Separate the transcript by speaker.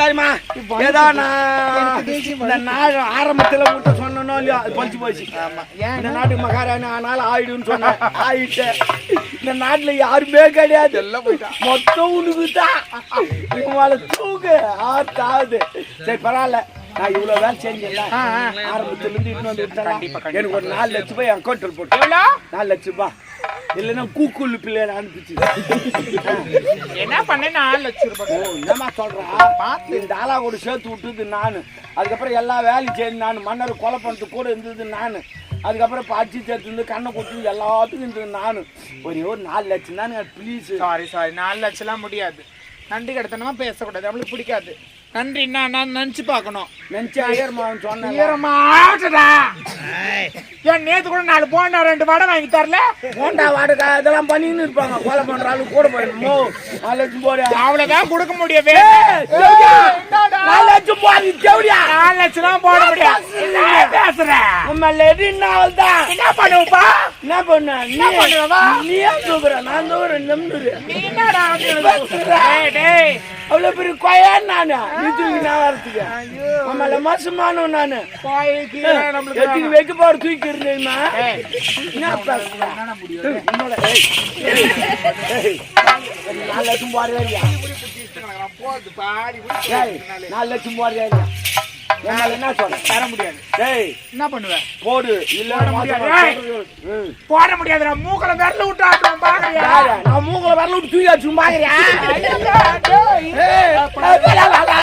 Speaker 1: சரிம்மா. ஏதோ நான் இந்த நாடு ஆரம்பத்தில் விட்ட சொன்னனோ இல்லையோ அது பழிச்சு போச்சு. இந்த நாட்டு மகாராணி ஆனாலும் ஆயிடுன்னு சொன்னேன். ஆயிட்டு. இந்த நாட்டுல யாருமே கிடையாது. எல்லாம் போயிட்டான் மொத்தம் உனக்கு தான் இவங்கள தூக்கு ஆத்தாது. சரி பரவாயில்ல. நான் இவ்வளவு வேலை செஞ்சேன்ல ஆரம்பத்துல இருந்து இன்னும் எனக்கு ஒரு நாலு லட்சம் ரூபாய் என் அக்கௌண்ட்டில் போட்டு. நாலு லட்சம் ரூபாய். இல்லைன்னா கூக்குள்ளு பிள்ளைய அனுப்பிச்சு.
Speaker 2: என்ன பண்ண நாலு லட்சம் ரூபாய்
Speaker 1: ஓ, என்னம்மா சொல்றா? பார்த்து இந்த ஆளா கூட சேர்த்து விட்டுது நான். அதுக்கப்புறம் எல்லா வேலையும் செய்து நான் மன்னர் கொலை பண்ணுறது கூட இருந்தது நான். அதுக்கப்புறம் அடிச்சு சேர்த்து கண்ணை கொட்டு எல்லாத்துக்கும் இருந்தது நான். ஒரே ஒரு நாலு லட்சம் தான் ப்ளீஸ்
Speaker 2: சாரி சாரி நாலு லட்சம்லாம் முடியாது. நன்றி கடத்தனமா பேசக்கூடாது. நம்மளுக்கு பிடிக்காது. நன்றி நான் நினைச்சு பார்க்கணும்.
Speaker 1: நினச்சி ஐயர்மாவன் சொன்னேன்
Speaker 2: ஆட்டுடா. ஏன் நேத்து கூட நாலு போண்டா ரெண்டு வடை வாங்கி தரல?
Speaker 1: போண்டா வாடகை இதெல்லாம் பண்ணின்னு இருப்பாங்க. கொலை பண்ற ஆளு கூட போயிடணுமோ நாலு லட்சம் போடு.
Speaker 2: அவ்வளவுதான் கொடுக்க முடியும்
Speaker 1: தேவடியா, நாலு லட்சம் தேவடியா
Speaker 2: நாலு லட்சம் தான் போட என்ன பேசுற?
Speaker 1: நம்ம லெடி நாவல் தான்
Speaker 2: என்ன பண்ணுவப்பா?
Speaker 1: என்ன பண்ண?
Speaker 2: என்ன பண்ணுவா?
Speaker 1: நீ ஏன் தூக்குற. நான் தூக்குறேன் நம்புறேன்
Speaker 2: நீ என்னடா வந்து எனக்கு- டேய், டேய்.
Speaker 1: அவ்வளவு பெரிய கொயா நானு. நீ தூக்கி நான் வரத்துக்கு. ஆமால மாசமானும் நானு.
Speaker 2: போய் கீழே நம்மளுக்கு
Speaker 1: எத்துக்கு வைக்க போற தூக்கி இருந்தேம்மா
Speaker 2: ஏய்,
Speaker 1: என்ன பேசுற? உன்னோட ஏய், ஏய், ஏய், நாலு லட்சம் போடுறியா இல்லையா?
Speaker 2: போகுது, பாடி
Speaker 1: ஏய், நாலு லட்சம் போடுறியா நான் என்ன சொல்றேன்
Speaker 2: தர முடியாது.
Speaker 1: டேய்
Speaker 2: என்ன பண்ணுவேன்
Speaker 1: போடு. இல்ல
Speaker 2: போட முடியாதுடா. மூக்கல விரல விட்டு ஆடுறோம் பாக்கறியா?
Speaker 1: மூக்கல விரல விட்டு தூக்கி